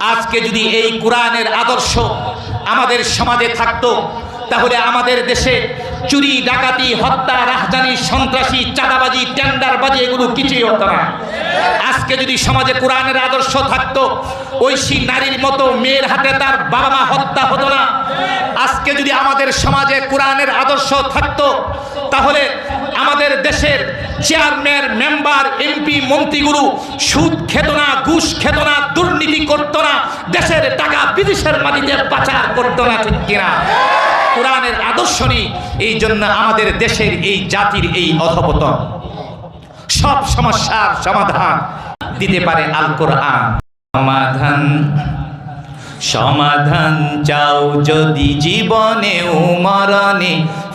আজকে যদি এই কোরআনের আদর্শ আমাদের সমাজে থাকতো, তাহলে আমাদের দেশে চুরি, ডাকাতি, হত্যা, রাহজানি, সন্ত্রাসী, চাঁদাবাজি, টেন্ডারবাজি এগুলো কিছুই হতো না। আজকে যদি সমাজে কোরআনের আদর্শ থাকত, ঐশী নারীর মতো মেয়ের হাতে তার বাবা মা হত্যা হতো না। আজকে যদি আমাদের সমাজে কোরআনের আদর্শ থাকত, তাহলে আমাদের দেশের চেয়ারম্যান, মেম্বার, এমপি, মন্ত্রীগুলো সুদ খেত না, ঘুষ খেত না, দুর্নীতি করতো না, দেশের টাকা বিদেশের মাটিতে পাচার করতো না, ঠিক কিনা? কোরআনের আদর্শ নেই এই জন্য আমাদের দেশের এই জাতির এই অধপতন। সব সমস্যার সমাধান দিতে পারে আল কোরআন সমাধান সমাধান চাও যদি জীবনে ও মরণে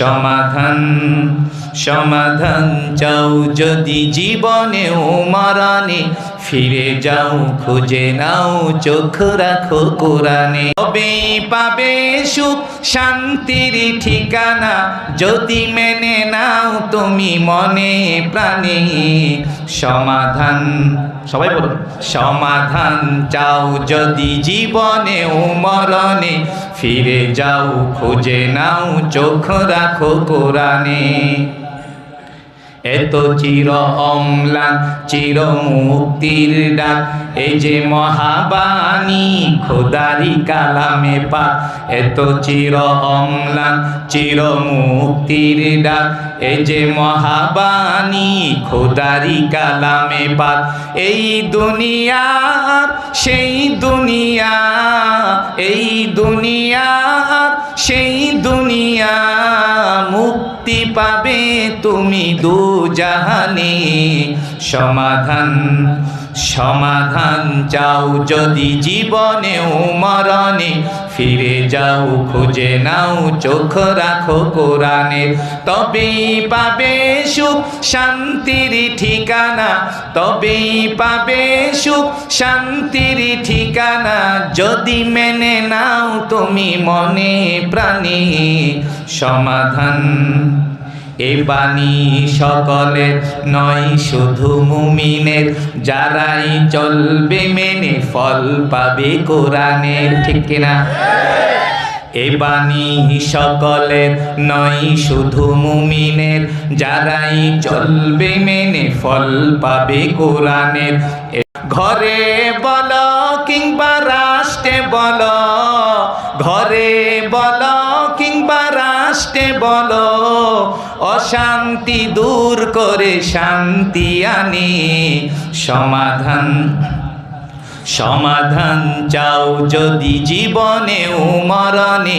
সমাধান সমাধান চাও যদি জীবনে ও মারানে। ফিরে যাও খুঁজে নাও চোখ রাখো কোরআনে। তবেই পাবে সুখ? শান্তির ঠিকানা যদি মেনে নাও তুমি মনে প্রাণে। সমাধান সবাই বলুন। সমাধান চাও যদি জীবনে মরণে। ফিরে যাও খুঁজে নাও চোখ রাখো কোরআনে। এত চির অম্লান, চির মুক্তির ডাক। এই যে মহাবাণী, খোদারি কালামে পা এত চির অম্লান, চির মুক্তির ডাক। এই যে মহাবাণী, খোদারি কালামে পা এই দুনিয়ার, সেই দুনিয়া, এই দুনিয়ার পাবে তুমি দু জাহানে সমাধান সমাধান চাও যদি জীবনে মরণে। ফিরে যাও, খুঁজে নাও, চোখ রাখো কোরআনে। তবেই পাবে সুখ, শান্তির ঠিকানা। তবেই পাবে সুখ, শান্তির ঠিকানা। যদি মেনে নাও তুমি মনে প্রাণে। সমাধান এ বাণী সকলের নয় শুধু মুমিনের, যারাই চলবে মেনে ফল পাবে কোরআনের, ঠিক কিনা? এ বাণী সকলের নয় শুধু মুমিনের, যারাই চলবে মেনে ফল পাবে কোরআনের। ঘরে বল কিংবা রাষ্ট্রে বল, ঘরে বল কিংবা বলো অশান্তি দূর করে শান্তি আনি। সমাধান সমাধান চাও যদি জীবনে মরণে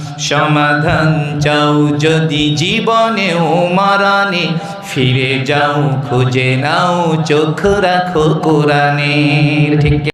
সমাধান চাও যদি জীবনে ও মারানে ফিরে যাও খুঁজে নাও চোখ রাখো কোরআনের। ঠিক